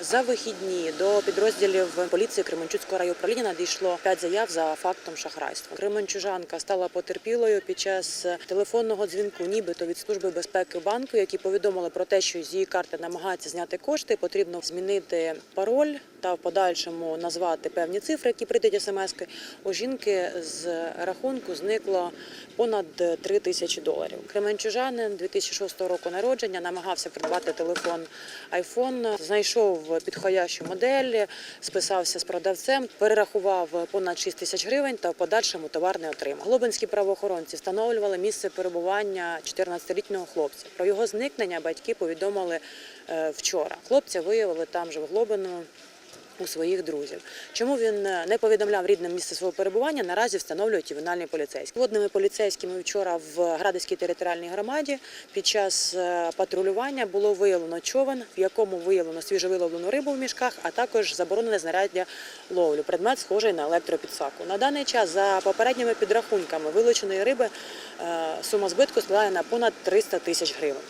За вихідні до підрозділів поліції Кременчуцького райуправління надійшло 5 заяв за фактом шахрайства. Кременчужанка стала потерпілою під час телефонного дзвінку, нібито від служби безпеки банку, які повідомили про те, що з її карти намагаються зняти кошти. Потрібно змінити пароль та в подальшому назвати певні цифри, які прийдуть смс-ки. У жінки з рахунку зникло понад 3 тисячі доларів. Кременчужанин 2006 року народження намагався придбати телефон iPhone, знайшов підходящу модель, списався з продавцем, перерахував понад 6 тисяч гривень та в подальшому товар не отримав. Глобинські правоохоронці встановлювали місце перебування 14-літнього хлопця. Про його зникнення батьки повідомили е, вчора. Хлопця виявили там же в Глобину у своїх друзів. Чому він е, не повідомляв рідним місце свого перебування, наразі встановлюють ювенальні поліцейські. Водними поліцейськими вчора в Градиській територіальній громаді під час е, патрулювання було виявлено човен, в якому виявлено свіжовиловлену рибу в мішках, а також заборонене знаряддя ловлю. Предмет схожий на електропідсаку. На даний час за попередніми підрахунками вилученої риби е, сума збитку складає на понад 300 тисяч гривень.